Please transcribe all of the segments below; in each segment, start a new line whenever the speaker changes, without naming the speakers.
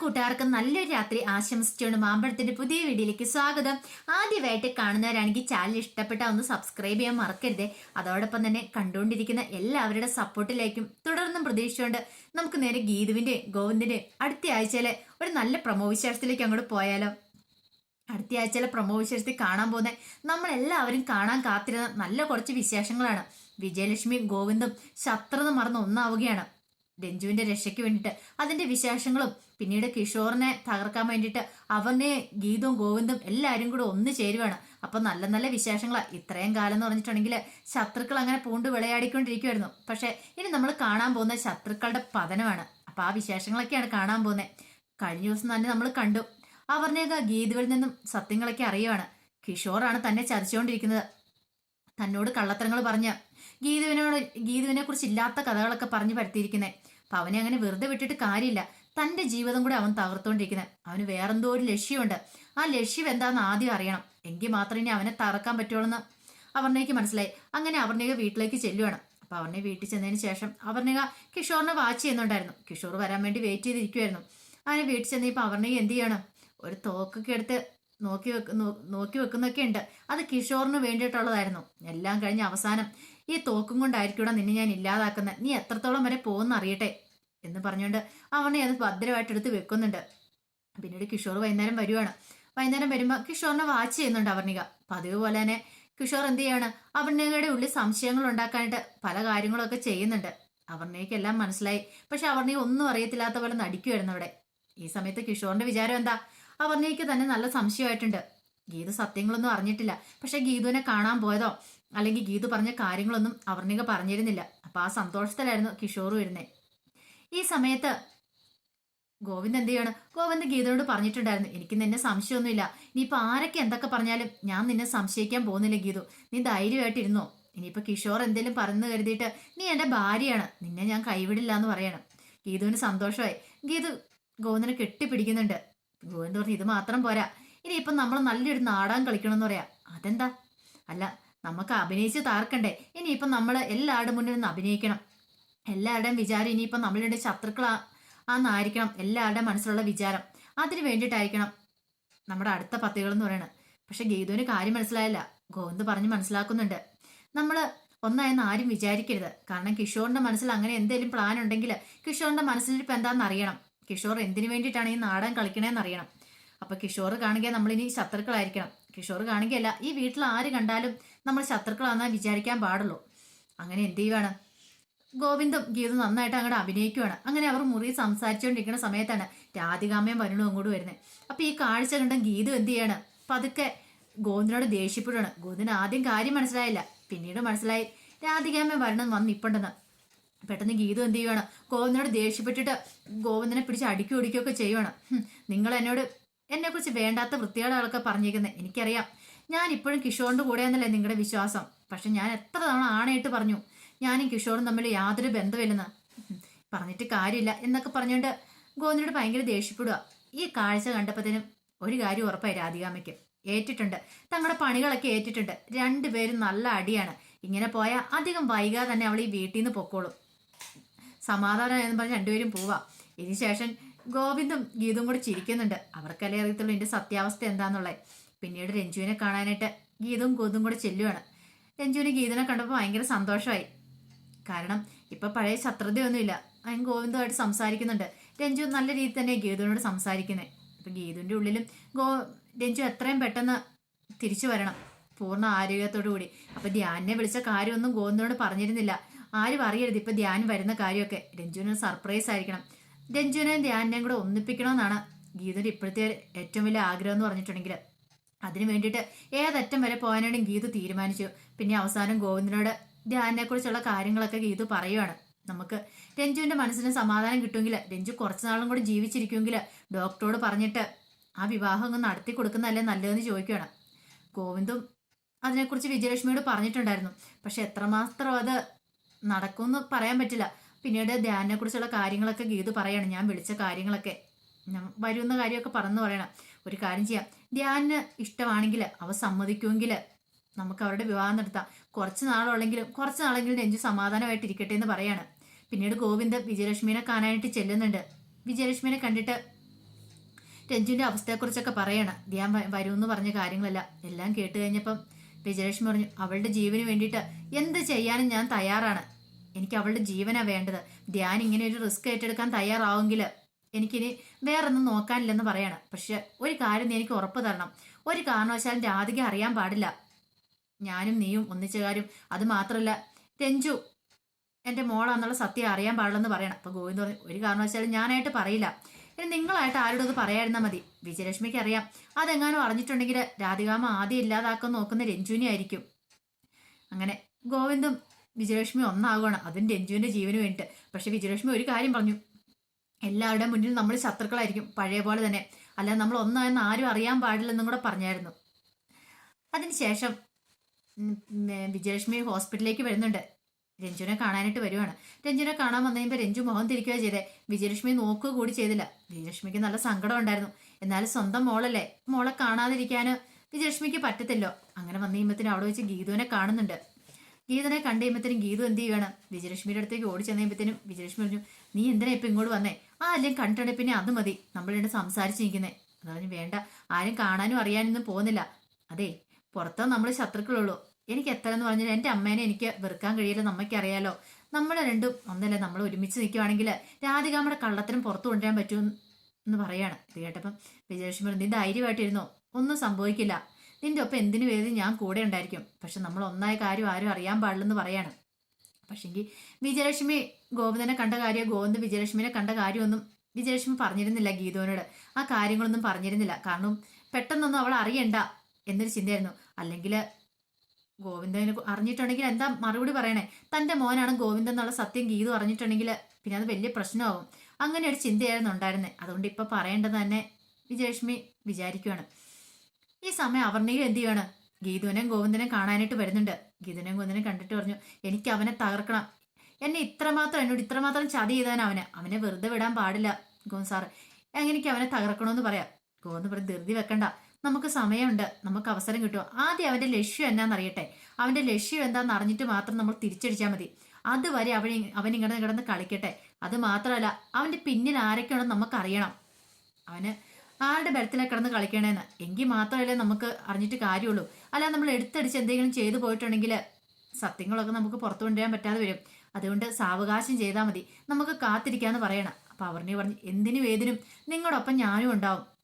കൂട്ടുകാർക്കും നല്ലൊരു രാത്രി ആശംസിച്ചുകൊണ്ട് മാമ്പഴത്തിന്റെ പുതിയ വീഡിയോയിലേക്ക് സ്വാഗതം. ആദ്യമായിട്ട് കാണുന്നവരാണെങ്കിൽ ചാനൽ ഇഷ്ടപ്പെട്ട ഒന്ന് സബ്സ്ക്രൈബ് ചെയ്യാൻ മറക്കരുത്. അതോടൊപ്പം തന്നെ കണ്ടുകൊണ്ടിരിക്കുന്ന എല്ലാവരുടെ സപ്പോർട്ടിലേക്കും തുടർന്നും പ്രതീക്ഷിച്ചുകൊണ്ട് നമുക്ക് നേരെ ഗീതുവിന്റെ ഗോവിന്ദിന്റെ അടുത്ത ആഴ്ചയിലെ ഒരു നല്ല പ്രമോ വിശേഷത്തിലേക്ക് അങ്ങോട്ട് പോയാലോ. അടുത്ത ആഴ്ചയിലെ പ്രമോ വിശേഷത്തിൽ കാണാൻ പോകുന്ന നമ്മളെല്ലാവരും കാണാൻ കാത്തിരുന്ന നല്ല കുറച്ച് വിശേഷങ്ങളാണ്. വിജയലക്ഷ്മി ഗോവിന്ദും ശത്രുത മറന്ന് ഒന്നാവുകയാണ്. രഞ്ജുവിന്റെ രക്ഷയ്ക്ക് വേണ്ടിയിട്ട് അതിന്റെ വിശേഷങ്ങളും പിന്നീട് കിഷോറിനെ തകർക്കാൻ വേണ്ടിയിട്ട് അവനെ ഗീതവും ഗോവിന്ദും എല്ലാവരും കൂടെ ഒന്ന് ചേരുവാണ്. അപ്പൊ നല്ല നല്ല വിശേഷങ്ങളാ. ഇത്രയും കാലം എന്ന് പറഞ്ഞിട്ടുണ്ടെങ്കിൽ ശത്രുക്കൾ അങ്ങനെ പൂണ്ട് വിളയാടിക്കൊണ്ടിരിക്കുമായിരുന്നു പക്ഷെ ഇനി നമ്മൾ കാണാൻ പോകുന്ന ശത്രുക്കളുടെ പതനമാണ്. അപ്പൊ ആ വിശേഷങ്ങളൊക്കെയാണ് കാണാൻ പോകുന്നത് കഴിഞ്ഞ ദിവസം തന്നെ നമ്മൾ കണ്ടു. അവർണേക ഗീതുവിൽ നിന്നും സത്യങ്ങളൊക്കെ അറിയുവാണ്. കിഷോറാണ് തന്നെ ചതിച്ചുകൊണ്ടിരിക്കുന്നത്. തന്നോട് കള്ളത്തരങ്ങൾ പറഞ്ഞ് ഗീതുവിനോട് ഗീതുവിനെ കുറിച്ച് ഇല്ലാത്ത കഥകളൊക്കെ പറഞ്ഞു പരത്തിയിരിക്കുന്നത് അപ്പൊ അവനെ അങ്ങനെ വെറുതെ വിട്ടിട്ട് കാര്യമില്ല. തന്റെ ജീവിതം കൂടെ അവൻ തകർത്തോണ്ടിരിക്കുന്നത് അവന് വേറെന്തോ ഒരു ലക്ഷ്യമുണ്ട്. ആ ലക്ഷ്യം എന്താണെന്ന് ആദ്യം അറിയണം. എങ്കിൽ മാത്രമേ ഇനി അവനെ തറക്കാൻ പറ്റുള്ളൂ അവർണയ്ക്ക് മനസ്സിലായി. അങ്ങനെ അവർണേക വീട്ടിലേക്ക് ചെല്ലുവാണ്. അപ്പൊ അവനെ വീട്ടിൽ ചെന്നതിന് ശേഷം അവർണേക കിഷോറിനെ വാച്ച് ചെയ്യുന്നുണ്ടായിരുന്നു. കിഷോർ വരാൻ വേണ്ടി വെയിറ്റ് ചെയ്തിരിക്കുമായിരുന്നു അവനെ വീട്ടിൽ ചെന്നപ്പോൾ അവർണേക എന്ത് ചെയ്യണം? ഒരു തോക്കൊക്കെ എടുത്ത് നോക്കി വെക്ക് നോക്കി വെക്കുന്നൊക്കെ ഉണ്ട് അത് കിഷോറിന് വേണ്ടിയിട്ടുള്ളതായിരുന്നു. എല്ലാം കഴിഞ്ഞ അവസാനം ഈ തോക്കും കൊണ്ടായിരിക്കൂടെ നിന്നെ ഞാൻ ഇല്ലാതാക്കുന്നത് നീ എത്രത്തോളം വരെ പോകുന്ന അറിയട്ടെ? എന്ന് പറഞ്ഞുകൊണ്ട് അവനെ അത് ഭദ്രമായിട്ട് എടുത്ത് വെക്കുന്നുണ്ട്. പിന്നീട് കിഷോർ വൈകുന്നേരം വരുവാണ്. വൈകുന്നേരം വരുമ്പോൾ കിഷോറിനെ വാച്ച് ചെയ്യുന്നുണ്ട് അവർണിക. പതിവ് പോലെ തന്നെ കിഷോർ എന്ത് ചെയ്യാണ്? അവർണികയുടെ ഉള്ളിൽ സംശയങ്ങൾ ഉണ്ടാക്കാനായിട്ട് പല കാര്യങ്ങളൊക്കെ ചെയ്യുന്നുണ്ട്. അവർണികയ്ക്കെല്ലാം മനസ്സിലായി. പക്ഷെ അവർണിക ഒന്നും അറിയത്തില്ലാത്ത പോലെ നടിക്കുമായിരുന്നു അവിടെ. ഈ സമയത്ത് കിഷോറിന്റെ വിചാരം എന്താ? അവർണികയ്ക്ക് തന്നെ നല്ല സംശയമായിട്ടുണ്ട്. ഗീതു സത്യങ്ങളൊന്നും അറിഞ്ഞിട്ടില്ല. പക്ഷെ ഗീതുവിനെ കാണാൻ പോയതോ? അല്ലെങ്കിൽ ഗീതു പറഞ്ഞ കാര്യങ്ങളൊന്നും അവർണിക പറഞ്ഞിരുന്നില്ല. അപ്പൊ ആ സന്തോഷത്തിലായിരുന്നു കിഷോർ വരുന്നത് ഈ സമയത്ത് ഗോവിന്ദ് എന്ത് ചെയ്യാണ്? ഗോവിന്ദ് ഗീതയോട് പറഞ്ഞിട്ടുണ്ടായിരുന്നു. എനിക്ക് നിന്നെ സംശയമൊന്നുമില്ല. ഇനിയിപ്പോ ആരൊക്കെ എന്തൊക്കെ പറഞ്ഞാലും ഞാൻ നിന്നെ സംശയിക്കാൻ പോകുന്നില്ല ഗീതു. നീ ധൈര്യമായിട്ടിരുന്നോ? ഇനിയിപ്പോ കിഷോർ എന്തെങ്കിലും പറഞ്ഞു കരുതിയിട്ട് നീ എന്റെ ഭാര്യയാണ്. നിന്നെ ഞാൻ കൈവിടില്ല എന്ന് പറയണം. ഗീതുവിന് സന്തോഷമായി. ഗീതു ഗോവിന്ദനെ കെട്ടിപ്പിടിക്കുന്നുണ്ട്. ഗോവിന്ദ് പറഞ്ഞു ഇത് മാത്രം പോരാ. ഇനി ഇനിയിപ്പം നമ്മൾ നല്ലൊരു നാടകം കളിക്കണമെന്ന് പറയാം. അതെന്താ? അല്ല നമുക്ക് അഭിനയിച്ച് താർക്കണ്ടേ ഇനിയിപ്പം നമ്മൾ എല്ലാവരുടെ മുന്നിൽ നിന്ന് അഭിനയിക്കണം. എല്ലാവരുടെയും വിചാരം ഇനിയിപ്പം നമ്മളുടെ ശത്രുക്കളാ ആന്നായിരിക്കണം എല്ലാവരുടെയും മനസ്സിലുള്ള വിചാരം. അതിന് വേണ്ടിയിട്ടായിരിക്കണം നമ്മുടെ അടുത്ത പദ്ധതികൾ എന്ന് പറയുന്നത് പക്ഷെ ഗീതുവിന് കാര്യം മനസ്സിലായില്ല. ഗോവിന്ദ് പറഞ്ഞ് മനസ്സിലാക്കുന്നുണ്ട്. നമ്മൾ ഒന്നായെന്ന് ആരും വിചാരിക്കരുത്. കാരണം കിഷോറിന്റെ മനസ്സിൽ അങ്ങനെ എന്തെങ്കിലും പ്ലാൻ ഉണ്ടെങ്കിൽ കിഷോറിന്റെ മനസ്സിലിരിപ്പ് എന്താണെന്ന് അറിയണം. കിഷോർ എന്തിനു വേണ്ടിയിട്ടാണ് ഈ നാടൻ കളിക്കണേന്ന് അറിയണം. അപ്പൊ കിഷോർ കാണുക നമ്മളിനി ശത്രുക്കളായിരിക്കണം. കിഷോർ കാണുകയല്ല ഈ വീട്ടിൽ ആര് കണ്ടാലും നമ്മൾ ശത്രുക്കളാണെന്നാ വിചാരിക്കാൻ പാടുള്ളൂ. അങ്ങനെ എന്ത് ചെയ്യുവാണ്? ഗോവിന്ദും ഗീതും നന്നായിട്ട് അങ്ങോട്ട് അഭിനയിക്കുവാണ്. അങ്ങനെ അവർ മുറി സംസാരിച്ചുകൊണ്ടിരിക്കുന്ന സമയത്താണ് രാധികാമ്മയും വരുണും അങ്ങോട്ട് വരുന്നത്. അപ്പൊ ഈ കാഴ്ച കണ്ട ഗീതു എന്ത് ചെയ്യാണ്? പതുക്കെ ഗോവിന്ദനോട് ദേഷ്യപ്പെടുകയാണ് ഗോവിന്ദന് ആദ്യം കാര്യം മനസ്സിലായില്ല. പിന്നീട് മനസ്സിലായി. രാധികാമ്മ വരണം വന്ന് നിപ്പുണ്ടെന്ന്. പെട്ടെന്ന് ഗീതു എന്ത് ചെയ്യുവാണ്? ഗോവിന്ദനോട് ദേഷ്യപ്പെട്ടിട്ട് ഗോവിന്ദനെ പിടിച്ച് അടിക്കും ഒടിക്കുകയൊക്കെ ചെയ്യുവാണ്. നിങ്ങൾ എന്നോട് എന്നെ കുറിച്ച് വേണ്ടാത്ത വൃത്തികേടുകളൊക്കെ പറഞ്ഞിരിക്കുന്നത് എനിക്കറിയാം. ഞാൻ ഇപ്പോഴും കിഷോറിന്റെ കൂടെയെന്നല്ലേ നിങ്ങളുടെ വിശ്വാസം. പക്ഷെ ഞാൻ എത്ര തവണ ആണയിട്ട് പറഞ്ഞു ഞാനും കിഷോറും തമ്മിൽ യാതൊരു ബന്ധമില്ലെന്ന്. പറഞ്ഞിട്ട് കാര്യമില്ല എന്നൊക്കെ പറഞ്ഞുകൊണ്ട് ഗോവിന്ദനോട് ഭയങ്കര ദേഷ്യപ്പെടുക. ഈ കാഴ്ച കണ്ടപ്പോഴത്തേനും ഒരു കാര്യം ഉറപ്പായി രാധികാമയ്ക്ക് ഏറ്റിട്ടുണ്ട്. തങ്ങളുടെ പണികളൊക്കെ ഏറ്റിട്ടുണ്ട്. രണ്ടുപേരും നല്ല അടിയാണ്. ഇങ്ങനെ പോയാൽ അധികം വൈകാതെ തന്നെ അവൾ ഈ വീട്ടിൽ നിന്ന് പൊക്കോളും. സമാധാനം എന്ന് പറഞ്ഞ് രണ്ടുപേരും പോവാ. ഇതിനുശേഷം ഗോവിന്ദും ഗീതും കൂടെ ചിരിക്കുന്നുണ്ട്. അവർക്കല്ലേ അറിയത്തുള്ളൂ ഇതിന്റെ സത്യാവസ്ഥ എന്താന്നുള്ളത്. പിന്നീട് രഞ്ജുവിനെ കാണാനായിട്ട് ഗീതും ഗോതും കൂടെ ചെല്ലുവാണ്. രഞ്ജുവിന് ഗീതനെ കണ്ടപ്പോൾ ഭയങ്കര സന്തോഷമായി. കാരണം ഇപ്പൊ പഴയ ശത്രുതയൊന്നുമില്ല. അവൻ ഗോവിന്ദുമായിട്ട് സംസാരിക്കുന്നുണ്ട്. രഞ്ജു നല്ല രീതിയിൽ തന്നെ ഗീതുവിനോട് സംസാരിക്കുന്നത് ഇപ്പൊ ഗീതുവിന്റെ ഉള്ളിലും ഗോ രഞ്ജു എത്രയും പെട്ടെന്ന് തിരിച്ചു വരണം. പൂർണ ആരോഗ്യത്തോടു കൂടി അപ്പൊ ധ്യാനിനെ വിളിച്ച കാര്യമൊന്നും ഗോവിന്ദനോട് പറഞ്ഞിരുന്നില്ല. ആരും അറിയരുത്. ഇപ്പൊ ധ്യാൻ വരുന്ന കാര്യമൊക്കെ. രഞ്ജുവിന് സർപ്രൈസ് ആയിരിക്കണം. രഞ്ജുവിനെയും ധ്യാനിനെയും കൂടെ ഒന്നിപ്പിക്കണമെന്നാണ് ഗീതയുടെ ഇപ്പോഴത്തെ ഏറ്റവും വലിയ ആഗ്രഹം എന്ന് പറഞ്ഞിട്ടുണ്ടെങ്കിൽ. അതിനു വേണ്ടിയിട്ട് ഏതറ്റം വരെ പോകാനാണ് ഗീതു തീരുമാനിച്ചു പിന്നെ അവസാനം ഗോവിന്ദനോട് ധ്യാനിനെ കുറിച്ചുള്ള കാര്യങ്ങളൊക്കെ ഗീതു പറയുവാണ്. നമുക്ക് രഞ്ജുവിന്റെ മനസ്സിന് സമാധാനം കിട്ടുമെങ്കിൽ രഞ്ജു കുറച്ചുനാളും കൂടി ജീവിച്ചിരിക്കുമെങ്കിൽ ഡോക്ടറോട് പറഞ്ഞിട്ട് ആ വിവാഹം ഒന്ന് നടത്തി കൊടുക്കുന്നതല്ലേ നല്ലതെന്ന് ചോദിക്കുകയാണ് ഗോവിന്ദും അതിനെക്കുറിച്ച് വിജയലക്ഷ്മിയോട് പറഞ്ഞിട്ടുണ്ടായിരുന്നു. പക്ഷെ എത്രമാത്രം അത് നടക്കുമെന്ന് പറയാൻ പറ്റില്ല. പിന്നീട് ധ്യാനിനെ കുറിച്ചുള്ള കാര്യങ്ങളൊക്കെ ഗീത് പറയണം. ഞാൻ വിളിച്ച കാര്യങ്ങളൊക്കെ. ഞാൻ വരുന്ന കാര്യമൊക്കെ പറഞ്ഞു പറയണം. ഒരു കാര്യം ചെയ്യാം. ധ്യാനിന് ഇഷ്ടമാണെങ്കിൽ അവ സമ്മതിക്കുമെങ്കിൽ നമുക്ക് അവരുടെ വിവാഹം നടത്താം. കുറച്ച് നാളുള്ളെങ്കിലും കുറച്ച് നാളെങ്കിലും രഞ്ജു സമാധാനമായിട്ട് ഇരിക്കട്ടെ എന്ന് പറയാണ്. പിന്നീട് ഗോവിന്ദ് വിജയലക്ഷ്മിനെ കാണാനായിട്ട് ചെല്ലുന്നുണ്ട്. വിജയലക്ഷ്മിനെ കണ്ടിട്ട് രഞ്ജുവിന്റെ അവസ്ഥയെക്കുറിച്ചൊക്കെ പറയണം. ധ്യാൻ വരുമെന്ന് പറഞ്ഞ കാര്യങ്ങളല്ല എല്ലാം കേട്ട് കഴിഞ്ഞപ്പം വിജയലക്ഷ്മി പറഞ്ഞു അവളുടെ ജീവന് വേണ്ടിയിട്ട് എന്ത് ചെയ്യാനും ഞാൻ തയ്യാറാണ്. എനിക്ക് അവളുടെ ജീവനാ വേണ്ടത്. ധ്യാൻ ഇങ്ങനെ ഒരു റിസ്ക് ഏറ്റെടുക്കാൻ തയ്യാറാവുമെങ്കിൽ എനിക്കിനി വേറൊന്നും നോക്കാനില്ലെന്ന് പറയണം. പക്ഷെ ഒരു കാര്യം നീ എനിക്ക് ഉറപ്പ് തരണം. ഒരു കാരണവശാലും രാധിക അറിയാൻ പാടില്ല. ഞാനും നീയും ഒന്നിച്ച കാര്യം അത് മാത്രമല്ല രഞ്ജു എന്റെ മോളാന്നുള്ള സത്യം അറിയാൻ പാടില്ലെന്ന് പറയണം. അപ്പൊ ഗോവിന്ദ് പറഞ്ഞു ഒരു കാരണവശാലും ഞാനായിട്ട് പറയില്ല. ഇനി നിങ്ങളായിട്ട് ആരോടും അത് പറയാതിരുന്നാൽ മതി. വിജയലക്ഷ്മിക്ക് അറിയാം അതെങ്ങാനും അറിഞ്ഞിട്ടുണ്ടെങ്കിൽ രാധികാമ ആദ്യം ഇല്ലാതാക്കാൻ നോക്കുന്ന രഞ്ജുവിനെ ആയിരിക്കും. അങ്ങനെ ഗോവിന്ദും വിജയലക്ഷ്മി ഒന്നാകണം. അതും രഞ്ജുവിന്റെ ജീവന് വേണ്ടിയിട്ട്. പക്ഷെ വിജയലക്ഷ്മി ഒരു കാര്യം പറഞ്ഞു. എല്ലാവരുടെ മുന്നിൽ നമ്മൾ ശത്രുക്കളായിരിക്കും. പഴയ പോലെ തന്നെ. അല്ലാതെ നമ്മൾ ഒന്നായെന്ന് ആരും അറിയാൻ പാടില്ലെന്നും കൂടെ പറഞ്ഞായിരുന്നു. അതിനുശേഷം വിജയലക്ഷ്മി ഹോസ്പിറ്റലിലേക്ക് വരുന്നുണ്ട്. രഞ്ജുനെ കാണാനായിട്ട് വരുവാണ്. രഞ്ജുനെ കാണാൻ വന്നു കഴിയുമ്പോൾ രഞ്ജു മുഖം തിരിക്കുകയോ ചെയ്തേ. വിജയലക്ഷ്മി നോക്കുക കൂടി ചെയ്തില്ല. വിജയലക്ഷ്മിക്ക് നല്ല സങ്കടം ഉണ്ടായിരുന്നു. എന്നാലും സ്വന്തം മോളല്ലേ? മോളെ കാണാതിരിക്കാൻ വിജയലക്ഷ്മിക്ക് പറ്റത്തില്ലോ. അങ്ങനെ വന്നു കഴിയുമ്പത്തിന് അവിടെ വെച്ച് ഗീതുവിനെ കാണുന്നുണ്ട്. ഗീതനെ കണ്ടു കഴിയുമ്പത്തേനും ഗീതു എന്ത് ചെയ്യുകയാണ് വിജയലക്ഷ്മിയുടെ അടുത്തേക്ക് ഓടി ചെന്ന് കഴിയുമ്പത്തേനും വിജയലക്ഷ്മി പറഞ്ഞു നീ എന്തിനാ ഇപ്പം ഇങ്ങോട്ട് വന്നേ? ആ അല്ലെങ്കിൽ കണ്ടിട്ടുണ്ടെ പിന്നെ അത് മതി. നമ്മൾ രണ്ട് സംസാരിച്ചിരിക്കുന്നേ. അത് പറഞ്ഞു വേണ്ട. ആരും കാണാനും അറിയാനൊന്നും പോകുന്നില്ല. അതെ പുറത്തോ നമ്മൾ ശത്രുക്കളുള്ളൂ. എനിക്ക് എത്ര എന്ന് പറഞ്ഞാൽ എന്റെ അമ്മേനെ എനിക്ക് വെറുക്കാൻ കഴിയില്ല. നമ്മയ്ക്ക് അറിയാലോ നമ്മൾ രണ്ടും ഒന്നല്ല നമ്മൾ ഒരുമിച്ച് നിൽക്കുവാണെങ്കിൽ രാധികാമ്മയുടെ കള്ളത്തിനും പുറത്തു കൊണ്ടുവരാൻ പറ്റും എന്ന് പറയാണ്. ഇത് കേട്ടപ്പം വിജയലക്ഷ്മി നീ ധൈര്യമായിട്ടിരുന്നോ? ഒന്നും സംഭവിക്കില്ല. നിന്റെ ഒപ്പം എന്തിനു വേദി ഞാൻ കൂടെ ഉണ്ടായിരിക്കും. പക്ഷെ നമ്മൾ ഒന്നായ കാര്യം ആരും അറിയാൻ പാടില്ലെന്ന് പറയാണ്. പക്ഷെങ്കിൽ വിജയലക്ഷ്മി ഗോവിന്ദനെ കണ്ട കാര്യം ഗോവിന്ദ് വിജയലക്ഷ്മിനെ കണ്ട കാര്യമൊന്നും വിജയലക്ഷ്മി പറഞ്ഞിരുന്നില്ല ഗീതോനോട്. ആ കാര്യങ്ങളൊന്നും പറഞ്ഞിരുന്നില്ല. കാരണം പെട്ടെന്നൊന്നും അവൾ അറിയണ്ട എന്നൊരു ചിന്തയായിരുന്നു. അല്ലെങ്കിൽ ഗോവിന്ദനെ അറിഞ്ഞിട്ടുണ്ടെങ്കിൽ എന്താ മറുപടി പറയണേ? തന്റെ മോനാണ് ഗോവിന്ദൻ എന്നുള്ള സത്യം ഗീതു അറിഞ്ഞിട്ടുണ്ടെങ്കിൽ പിന്നെ അത് വലിയ പ്രശ്നമാവും. അങ്ങനെ ഒരു ചിന്തയായിരുന്നു ഉണ്ടായിരുന്നത് അതുകൊണ്ട് ഇപ്പൊ പറയേണ്ടത് തന്നെ വിജയലക്ഷ്മി വിചാരിക്കുവാണ്. ഈ സമയം അവർണിക എന്ത് ചെയ്യാണ്? ഗീതുവിനെയും ഗോവിന്ദനെ കാണാനായിട്ട് വരുന്നുണ്ട്. ഗീതുവിനെയും ഗോവിന്ദനെ കണ്ടിട്ട് പറഞ്ഞു എനിക്ക് അവനെ തകർക്കണം. എന്നെ ഇത്രമാത്രം എന്നോട് ഇത്രമാത്രം ചതി ചെയ്താൻ അവനെ. അവനെ വെറുതെ വിടാൻ പാടില്ല ഗോവിന്ദ് സാറ്. എങ്ങനെയൊക്കെ അവനെ തകർക്കണമെന്ന് പറയാം. ഗോവിന്ദ് പറഞ്ഞു ധൃതി വെക്കണ്ട. നമുക്ക് സമയമുണ്ട് നമുക്ക് അവസരം കിട്ടുമോ ആദ്യം അവന്റെ ലക്ഷ്യം എന്നാന്നറിയട്ടെ അവന്റെ ലക്ഷ്യം എന്താന്ന് അറിഞ്ഞിട്ട് മാത്രം നമ്മൾ തിരിച്ചടിച്ചാൽ മതി. അതുവരെ അവൻ അവൻ ഇങ്ങനെ കിടന്ന് കളിക്കട്ടെ. അത് മാത്രമല്ല അവന്റെ പിന്നിൽ ആരൊക്കെയാണെന്ന് നമുക്ക് അറിയണം അവന് ആരുടെ ബലത്തിലാണ് കിടന്ന് കളിക്കണേന്ന്. എങ്കിൽ മാത്രമല്ലേ നമുക്ക് അറിഞ്ഞിട്ട് കാര്യമുള്ളൂ. അല്ല നമ്മൾ എടുത്തടിച്ച് എന്തെങ്കിലും ചെയ്തു പോയിട്ടുണ്ടെങ്കിൽ സത്യങ്ങളൊക്കെ നമുക്ക് പുറത്തു കൊണ്ടുവരാൻ പറ്റാതെ വരും. അതുകൊണ്ട് സാവകാശം ചെയ്താൽ മതി. നമുക്ക് കാത്തിരിക്കാന്ന് പറയണം. അപ്പൊ അവർണി പറഞ്ഞു എന്തിനും ഏതിനും നിങ്ങളോടൊപ്പം ഞാനും ഉണ്ടാവും.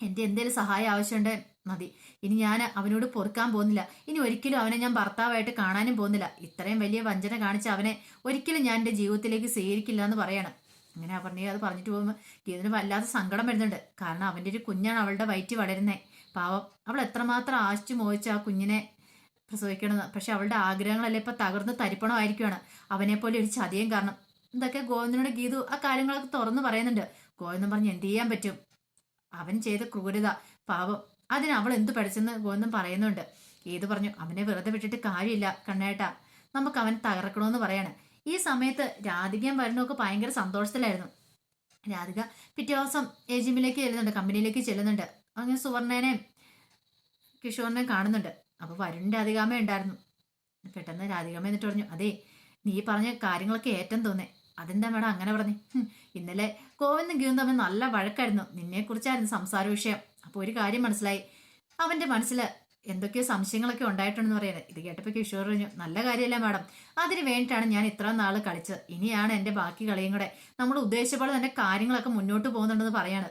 എന്റെ എന്തേലും സഹായം ആവശ്യമുണ്ട് മതി. ഇനി ഞാൻ അവനോട് പൊറുക്കാൻ പോകുന്നില്ല. ഇനി ഒരിക്കലും അവനെ ഞാൻ ഭർത്താവായിട്ട് കാണാനും പോകുന്നില്ല. ഇത്രയും വലിയ വഞ്ചന കാണിച്ച അവനെ ഒരിക്കലും ഞാൻ എന്റെ ജീവിതത്തിലേക്ക് സ്വീകരിക്കില്ല എന്ന് പറയണം. അങ്ങനെ അപർണയെ അത് പറഞ്ഞിട്ട് പോകുമ്പോൾ ഗീതന് വല്ലാത്ത സങ്കടം വരുന്നുണ്ട്. കാരണം അവന്റെ ഒരു കുഞ്ഞാണ് അവളുടെ വയറ്റി വളരുന്നേ. പാവം അവൾ എത്രമാത്രം ആശിച്ചു മോഹിച്ച ആ കുഞ്ഞിനെ പ്രസവിക്കണമെന്ന്. പക്ഷെ അവളുടെ ആഗ്രഹങ്ങളെല്ലാം ഇപ്പം തകർന്ന് തരിപ്പണമായിരിക്കുകയാണ് അവനെപ്പോലെ പോലെ ഒരു ചതിയും കാരണം. ഇതൊക്കെ ഗോവിന്ദനോട് ഗീതു ആ കാര്യങ്ങളൊക്കെ തുറന്നു പറയുന്നുണ്ട്. ഗോവിന്ദൻ പറഞ്ഞ് എന്ത് ചെയ്യാൻ പറ്റും? അവൻ ചെയ്ത ക്രൂരത പാവം. അതിന് അവൾ എന്ത് പഠിച്ചെന്ന് ഗോവിന്ദൻ പറയുന്നുണ്ട്. ഏത് പറഞ്ഞു? അവനെ വെറുതെ വിട്ടിട്ട് കാര്യമില്ല കണ്ണേട്ട. നമുക്ക് അവൻ തകർക്കണമെന്ന് പറയാണ്. ഈ സമയത്ത് രാധികയും വരുന്നൊക്കെ ഭയങ്കര സന്തോഷത്തിലായിരുന്നു. രാധിക പിറ്റേ ദിവസം എ ജിമ്മിലേക്ക് ചെല്ലുന്നുണ്ട് കമ്പനിയിലേക്ക് ചെല്ലുന്നുണ്ട്. അങ്ങനെ സുവർണേനെയും കിഷോറിനെയും കാണുന്നുണ്ട്. അപ്പൊ വരുൺ രാധികാമ്മ ഉണ്ടായിരുന്നു പെട്ടെന്ന് രാധികാമ്മ എന്നിട്ട് പറഞ്ഞു അതെ നീ പറഞ്ഞ കാര്യങ്ങളൊക്കെ ഏറ്റം തോന്നേ. അതെന്താ മേഡം അങ്ങനെ പറഞ്ഞു? ഇന്നലെ ഗോവിന്ദും ഗീവും തമ്മിൽ നല്ല വഴക്കായിരുന്നു. നിന്നെ കുറിച്ചായിരുന്നു സംസാര വിഷയം. അപ്പോൾ ഒരു കാര്യം മനസ്സിലായി. അവന്റെ മനസ്സിൽ എന്തൊക്കെയോ സംശയങ്ങളൊക്കെ ഉണ്ടായിട്ടുണ്ടെന്ന് പറയുന്നത് ഇത് കേട്ടപ്പോൾ കിഷോർ പറഞ്ഞു നല്ല കാര്യമല്ല മാഡം. അതിന് വേണ്ടിയിട്ടാണ് ഞാൻ ഇത്ര നാൾ കളിച്ചത്. ഇനിയാണ് എന്റെ ബാക്കി കളിയും കൂടെ. നമ്മൾ ഉദ്ദേശിച്ച പോലെ തന്നെ കാര്യങ്ങളൊക്കെ മുന്നോട്ട് പോകുന്നുണ്ടെന്ന് പറയാണ്.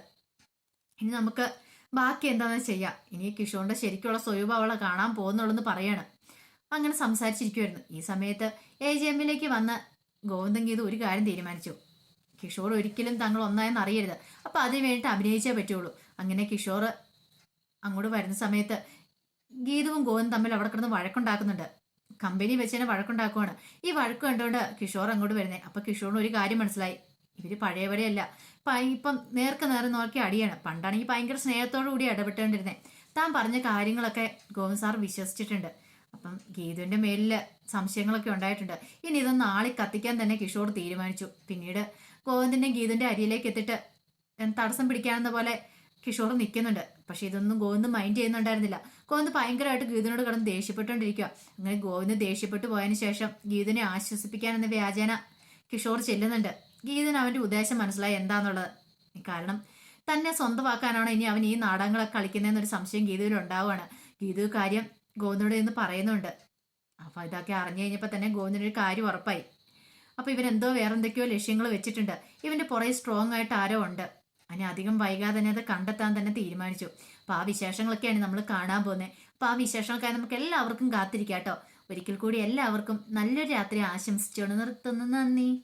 ഇനി നമുക്ക് ബാക്കി എന്താണെന്ന് ചെയ്യാം. ഇനി കിഷോറിന്റെ ശരിക്കുള്ള സ്വരൂപം അവളെ കാണാൻ പോകുന്നുള്ളൂ എന്ന് പറയാണ്. അങ്ങനെ സംസാരിച്ചിരിക്കുമായിരുന്നു ഈ സമയത്ത് എ ജി എമ്മിലേക്ക് വന്ന് ഗോവിന്ദൻ ഗീത് ഒരു കാര്യം തീരുമാനിച്ചു. കിഷോർ ഒരിക്കലും തങ്ങൾ ഒന്നായെന്ന് അറിയരുത്. അപ്പൊ അതിന് വേണ്ടിയിട്ട് അഭിനയിച്ചേ പറ്റുള്ളൂ. അങ്ങനെ കിഷോർ അങ്ങോട്ട് വരുന്ന സമയത്ത് ഗീതവും ഗോവും തമ്മിൽ അവിടെ കിടന്ന് വഴക്കുണ്ടാക്കുന്നുണ്ട്. കമ്പനി വെച്ച് തന്നെ വഴക്കുണ്ടാക്കുവാണ്. ഈ വഴക്ക് കണ്ടുകൊണ്ട് കിഷോർ അങ്ങോട്ട് വരുന്നേ. അപ്പൊ കിഷോറിന് ഒരു കാര്യം മനസ്സിലായി. ഇവർ പഴയവരെയല്ല ഇപ്പം നേർക്ക് നേരെ നോക്കി അടിയാണ്. പണ്ടാണെങ്കിൽ ഭയങ്കര സ്നേഹത്തോടു കൂടി ഇടപെട്ടുകൊണ്ടിരുന്നേ. താൻ പറഞ്ഞ കാര്യങ്ങളൊക്കെ ഗോവിന്ദ് സാർ വിശ്വസിച്ചിട്ടുണ്ട്. അപ്പം ഗീതുവിന്റെ മേലിൽ സംശയങ്ങളൊക്കെ ഉണ്ടായിട്ടുണ്ട്. ഇനി ഇതൊന്ന് ആളി കത്തിക്കാൻ തന്നെ കിഷോർ തീരുമാനിച്ചു. പിന്നീട് ഗോവിന്ദന്റെ ഗീതുവിന്റെ അരിയിലേക്ക് എത്തിയിട്ട് തടസ്സം പിടിക്കാവുന്ന പോലെ കിഷോർ നിൽക്കുന്നുണ്ട് പക്ഷേ ഇതൊന്നും ഗോവിന്ദ് മൈൻഡ് ചെയ്യുന്നുണ്ടായിരുന്നില്ല. ഗോവിന്ദ് ഭയങ്കരമായിട്ട് ഗീതനോട് കിടന്ന് ദേഷ്യപ്പെട്ടുകൊണ്ടിരിക്കുക അങ്ങനെ ഗോവിന്ദ് ദേഷ്യപ്പെട്ടു പോയതിന് ശേഷം ഗീതനെ ആശ്വസിപ്പിക്കാനെന്ന വ്യാജേന കിഷോർ ചെല്ലുന്നുണ്ട്. ഗീതൻ അവന്റെ ഉദ്ദേശം മനസ്സിലായി എന്താന്നുള്ളത്. കാരണം തന്നെ സ്വന്തമാക്കാനാണോ ഇനി അവൻ ഈ നാടകങ്ങളൊക്കെ കളിക്കുന്നതെന്നൊരു സംശയം ഗീതുവിൽ ഉണ്ടാവുകയാണ് ഗീതു കാര്യം ഗോവിന്ദനോട് ഇന്ന് പറയുന്നുണ്ട്. അപ്പൊ ഇതൊക്കെ അറിഞ്ഞു കഴിഞ്ഞപ്പോൾ തന്നെ ഗോവിന്ദനൊരു കാര്യം ഉറപ്പായി. അപ്പൊ ഇവൻ എന്തോ വേറെന്തൊക്കെയോ ലക്ഷ്യങ്ങൾ വെച്ചിട്ടുണ്ട്. ഇവന്റെ പുറകെ സ്ട്രോങ് ആയിട്ട് ആരോ ഉണ്ട്. അതിന് അധികം വൈകാതെ തന്നെ അത് കണ്ടെത്താൻ തന്നെ തീരുമാനിച്ചു. അപ്പൊ ആ വിശേഷങ്ങളൊക്കെയാണ് നമ്മൾ കാണാൻ പോകുന്നത് അപ്പൊ ആ വിശേഷങ്ങൾക്കായി നമുക്ക് എല്ലാവർക്കും കാത്തിരിക്കാം കേട്ടോ. ഒരിക്കൽ കൂടി എല്ലാവർക്കും നല്ലൊരു രാത്രി ആശംസിച്ചുകൊണ്ട് നിർത്തുന്നു. നന്ദി.